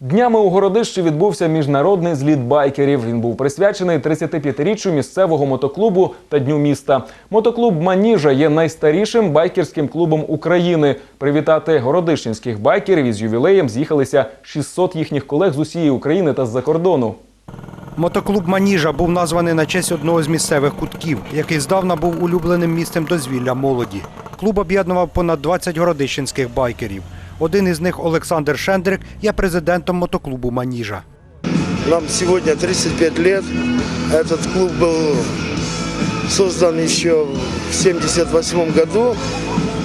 Днями у Городищі відбувся міжнародний зліт байкерів. Він був присвячений 35-річчю місцевого мотоклубу та дню міста. Мотоклуб Маніжа є найстарішим байкерським клубом України. Привітати городищенських байкерів із ювілеєм з'їхалися 600 їхніх колег з усієї України та з-за кордону. Мотоклуб Маніжа був названий на честь одного з місцевих кутків, який здавна був улюбленим місцем дозвілля молоді. Клуб об'єднував понад 20 городищенських байкерів. Один із них, Олександр Шендрик, є президентом мотоклубу Маніжа. Нам сегодня 35 лет. Этот клуб был создан еще в 78 году.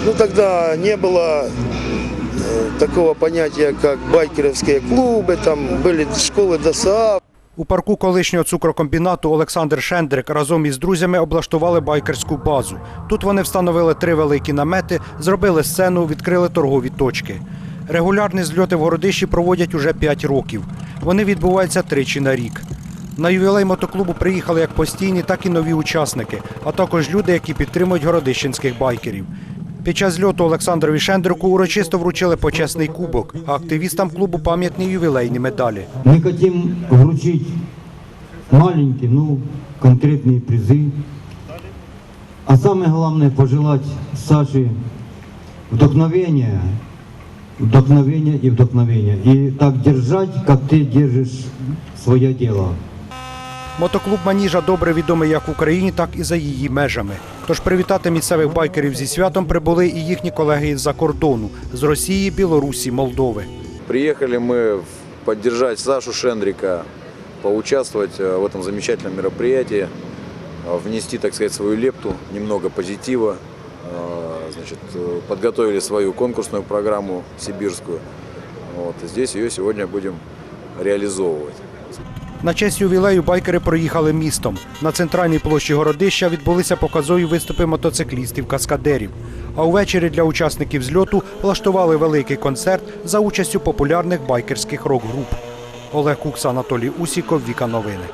Ну, тогда не было э, такого понятия, как байкеровские клубы, там были школы ДОСААФ. У парку колишнього цукрокомбінату Олександр Шендрик разом із друзями облаштували байкерську базу. Тут вони встановили три великі намети, зробили сцену, відкрили торгові точки. Регулярні зльоти в Городищі проводять уже 5 років. Вони відбуваються тричі на рік. На ювілей мотоклубу приїхали як постійні, так і нові учасники, а також люди, які підтримують городищенських байкерів. Під час зльоту Олександрові Шендрику урочисто вручили почесний кубок, а активістам клубу пам'ятні ювілейні медалі. Мы хотим вручить маленькие, ну, конкретные призы. А самое главное пожелать Саше вдохновения, вдохновения и вдохновения. И так держать, как ты держишь свое дело. Мотоклуб Маніжа добре відомий як в Україні, так і за її межами. Тож привітати місцевих байкерів зі святом прибули і їхні колеги із-за кордону з Росії, Білорусі, Молдови. Приехали мы в- поддержать Сашу Шендрика, поучаствовать э, в этом замечательном мероприятии, э, внести, так сказать, свою лепту, немного позитива. Э, Значит, э, подготовили свою конкурсную программу сибирскую. Вот, и здесь ее сегодня будем реализовывать. На честь ювілею байкери проїхали містом. На центральній площі Городища відбулися показові виступи мотоциклістів-каскадерів. А увечері для учасників зльоту влаштували великий концерт за участю популярних байкерських рок-груп. Олег Кукс, Анатолій Усіков, Віка Новини.